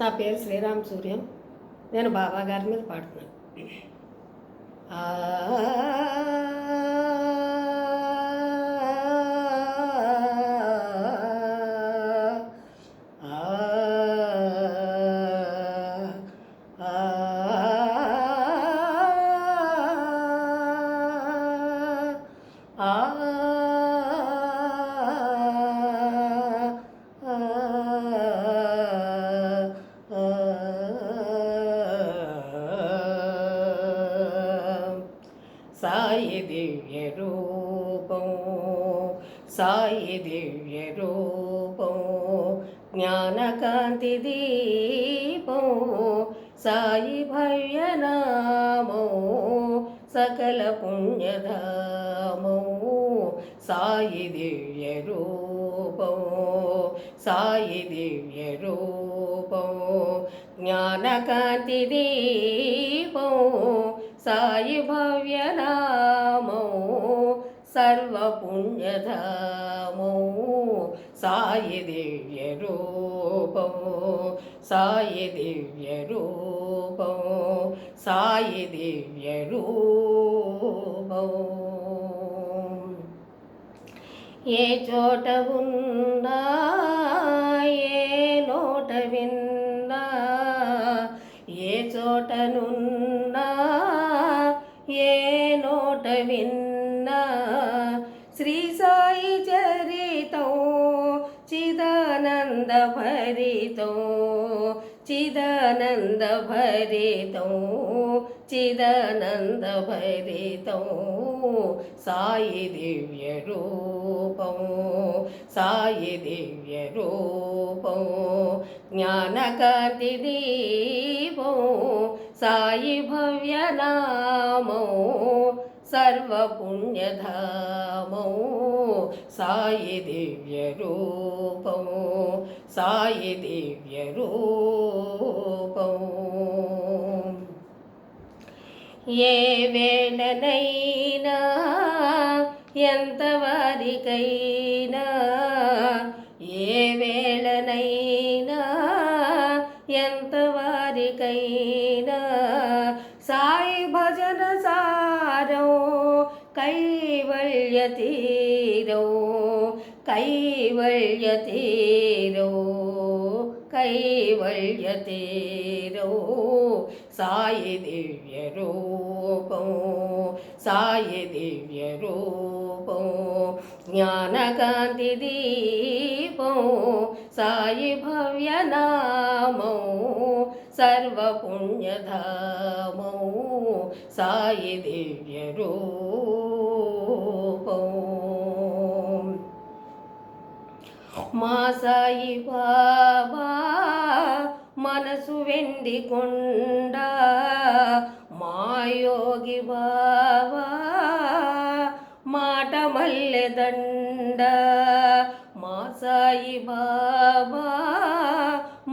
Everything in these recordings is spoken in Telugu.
నా పేరు శ్రీరామ్ సూర్యం నేను బాబా గారి మీద పాడుతున్నాను ఆ సాయి దివ్య రూపం సాయి దివ్య రూపం జ్ఞానకాంతి దీపం సాయి భవ్యనామో సకల పుణ్యధామో సాయి దివ్య రూపం సాయి దివ్య రూపం జ్ఞానకాంతి దీపం సాయి భవ్యనామో సర్వపుణ్యధామో సాయి దివ్య రూపం సాయి దివ్య రూపం సాయి దివ్య రూపం ఏ చోట ఉన్నా ఏ నోట విన్నా ఏ చోటనున్నా ఏ నోట విన్నా శ్రీ సాయి చరితం చిదానంద భరితం చిదానంద భరితం చిదానంద భరితం సాయి దివ్య రూపం సాయి దివ్య రూపం జ్ఞానకాంతి దీపం సాయి భవ్యనామో సర్వపుణ్యధామో సాయి దివ్య రూపం సాయి దివ్య రూపం ఏ వేళనైనా ఎంత వారికైనా ఏ వేళనైనా ఎంత కైవల్యతీరో కైవల్యతీరో కైవల్యతీరో సాయి దివ్య రూపం సాయి దివ్య రూపం జ్ఞానకాంతి దీపం సాయి భవ్యనామో సర్వపుణ్యధామో సాయి దివ్య మా సాయి బాబా మనసు వెండి కొండ మా యోగి బాబా మాట మల్లెదండ మా సాయి బాబా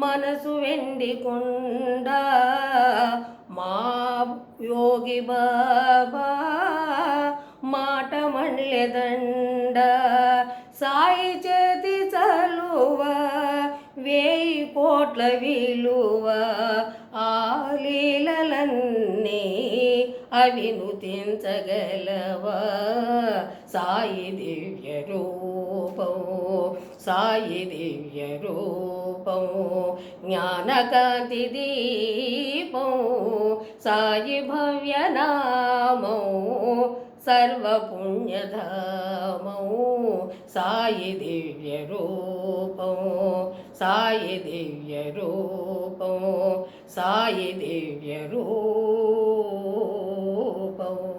మనసు వెండి కొండ మా యోగి బాబా మాట మల్లె సాయి చేతి చలువ వేయి కోట్ల విలువ. అవినుతించగలవా సాయి దివ్య రూపము సాయి దివ్య రూపము జ్ఞానకాంతి దీపము సాయి భవ్య నామము సర్వపుణ్యధామము సాయి దివ్య రూపము సాయి దివ్య రూపము సాయి దివ్య రూపం. go